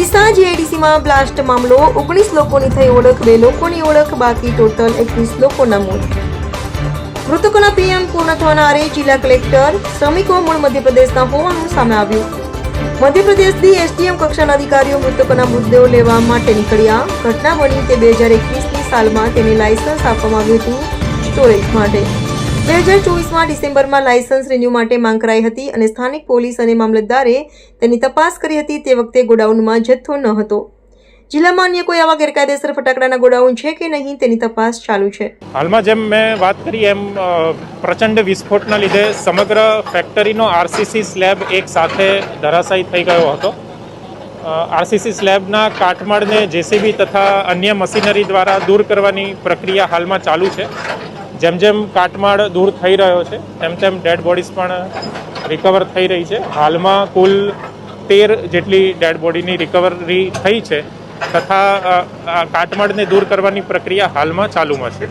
હાલમાં જીઆઈડીસીમાં બ્લાસ્ટ મામલો. ઓગણીસ લોકોની થઈ ઓળખ, બે લોકોની ઓળખ, બાકી ટોટલ એકવીસ લોકોના મોત. મૃતકોના પીએમ પૂર્ણ થવાના જિલ્લા કલેક્ટર, શ્રમિકો મૂળ મધ્યપ્રદેશના હોવાનું સામે આવ્યું. મધ્યપ્રદેશથી એસડીએમ કક્ષાના અધિકારીઓ મૃતકોના મૃતદેહો લેવા માટે નીકળ્યા. ઘટના બની તે બે હજાર એકવીસની સાલમાં તેને લાયસન્સ આપવામાં આવ્યું હતું સ્ટોરેજ માટે. બે હજાર ચોવીસમાં ડિસેમ્બરમાં લાયસન્સ રિન્યૂ માટે માંગ કરાઈ હતી અને સ્થાનિક પોલીસ અને મામલતદારે તેની તપાસ કરી હતી તે વખતે ગોડાઉનમાં જથ્થો ન હતો. જિલ્લામાં અન્ય કોઈ આવા ગેરકાયદેસર ફટાકડાના ગોડાઉન છે કે નહીં તેની તપાસ ચાલુ છે. હાલમાં જેમ મેં વાત કરી એમ પ્રચંડ વિસ્ફોટના લીધે સમગ્ર ફેક્ટરીનો આરસીસી સ્લેબ એક સાથે ધરાશાયી થઈ ગયો હતો. આરસીસી સ્લેબના કાટમાળને જેસીબી તથા અન્ય મશીનરી દ્વારા દૂર કરવાની પ્રક્રિયા હાલમાં ચાલુ છે. જેમ જેમ કાટમાળ દૂર થઈ રહ્યો છે, તેમ તેમ ડેડ બોડીઝ પણ રિકવર થઈ રહી છે. હાલમાં કુલ તેર જેટલી ડેડ બોડીની રિકવરી થઈ છે. તથા કાટમાળને દૂર કરવાની પ્રક્રિયા હાલમાં ચાલુમાં છે.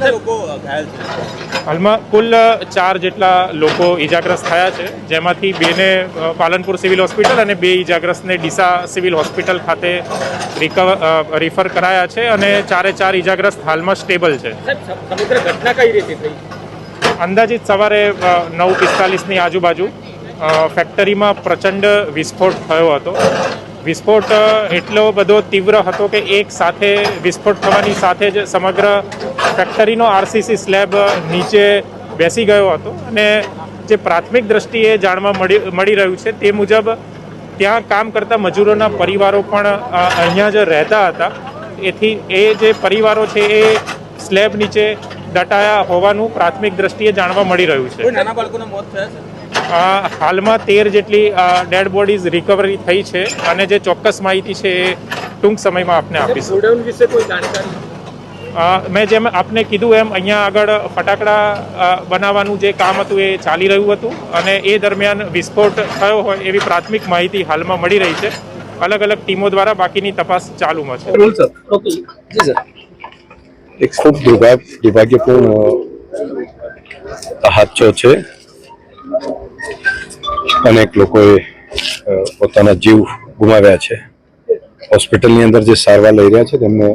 હાલમાં કુલ ચાર જેટલા લોકો ઈજાગ્રસ્ત થયા છે જેમાંથી બેને પાલનપુર સિવિલ હોસ્પિટલ અને બે ઈજાગ્રસ્તને ડીસા સિવિલ હોસ્પિટલ ખાતે રિકવર રિફર કરાયા છે અને ચારે ચાર ઈજાગ્રસ્ત હાલમાં સ્ટેબલ છે. સમગ્ર ઘટના કઈ રીતે થઈ? અંદાજિત સવારે નવ પિસ્તાલીસની આજુબાજુ ફેક્ટરીમાં પ્રચંડ વિસ્ફોટ થયો હતો. વિસ્ફોટ એટલો બધો તીવ્ર હતો કે એક સાથે વિસ્ફોટ થવાની સાથે જ સમગ્ર ફેક્ટરીનો આરસીસી સ્લેબ નીચે બેસી ગયો હતો. અને જે પ્રાથમિક દ્રષ્ટિએ જાણવા મળી મળી રહ્યું છે તે મુજબ ત્યાં કામ કરતા મજૂરોના પરિવારો પણ અહીંયા જ રહેતા હતા. એથી એ જે પરિવારો છે એ સ્લેબ નીચે દટાયા હોવાનું પ્રાથમિક દ્રષ્ટિએ જાણવા મળી રહ્યું છે. નાના બાળકોના મોત થયા છે? હાલમાં તેર જેટલી ડેડ બોડીઝ રિકવરી થઈ છે અને જે ચોક્કસ માહિતી છે એ ટૂંક સમયમાં આપને આપીશું. વિશે કોઈ જાણકારી? મેં જેમ આપને કીધું એમ અહીંયા આગળ ફટાકડા બનાવવાનું જે કામ હતું એ ચાલી રહ્યું હતું અને એ દરમિયાન વિસ્ફોટ થયો હોય એવી પ્રાથમિક માહિતી હાલમાં મળી રહી છે. અલગ અલગ ટીમો દ્વારા બાકીની તપાસ ચાલુમાં છે. Roll sir. Okay ji sir. એક ખૂબ દુર્ભાગ્યપૂર્ણ હાદસો છે. અનેક લોકોએ પોતાના જીવ ગુમાવ્યા છે. હોસ્પિટલની અંદર જે સારવાર લઈ રહ્યા છે, તેમને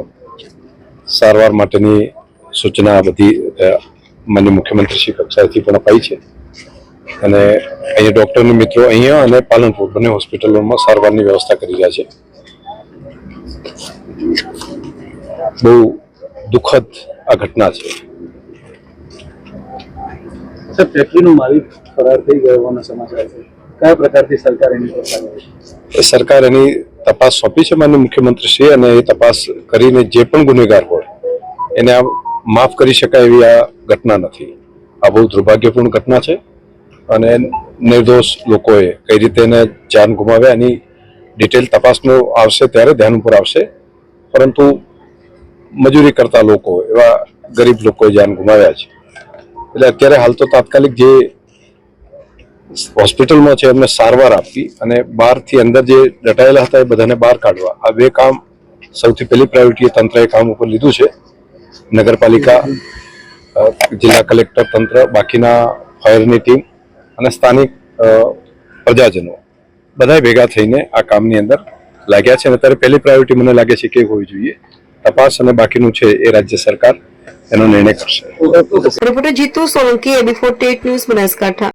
સારવાર માટેની સૂચના બધી મને માન્ય મુખ્યમંત્રી શ્રી કક્ષાએથી પણ અપાઈ છે. અને અહીંયા ડૉક્ટરની મિત્રો અહીંયા અને પાલનપુર બંને હોસ્પિટલોમાં સારવારની વ્યવસ્થા કરી રહ્યા છે. બહુ દુઃખદ આ ઘટના છે. સર ફેક્ટરીનો માલિક ફરાર થઈ ગયો હોવાના સમાચાર છે. કયા પ્રકારથી સરકાર એની? એ સરકાર એની તપાસ સોંપી છે માન્ય મુખ્યમંત્રી શ્રી અને એ તપાસ કરીને જે પણ ગુનેગાર હોય એને આ માફ કરી શકાય એવી આ ઘટના નથી. આ બહુ દુર્ભાગ્યપૂર્ણ ઘટના છે અને નિર્દોષ લોકોએ કઈ રીતે એને જાન ગુમાવ્યા એની ડિટેલ તપાસનો આવશે ત્યારે ધ્યાન ઉપર આવશે. પરંતુ મજૂરી કરતા લોકો એવા ગરીબ લોકોએ જાન ગુમાવ્યા છે. એટલે અત્યારે હાલ તો તાત્કાલિક જે હોસ્પિટલમાં છે, એમને સારવાર આપવી અને બહારથી અંદર જે દટાયેલા હતા એ બધાને બહાર કાઢવા. આ બે કામ સૌથી પહેલી પ્રાયોરિટી તંત્રએ કામ ઉપર લીધું છે. નગરપાલિકા જિલ્લા કલેક્ટર તંત્ર, બાકીના ફાયરની ટીમ અને સ્થાનિક પ્રજાજનો બધા ભેગા થઈને આ કામની અંદર લાગ્યા છે. અને અત્યારે પહેલી પ્રાયોરિટી મને લાગે છે કે હોવી જોઈએ. તપાસ અને બાકીનું છે એ રાજ્ય સરકાર એનો નિર્ણય કરશે. Reporter Jitu Solanki AB forty news Banaskantha.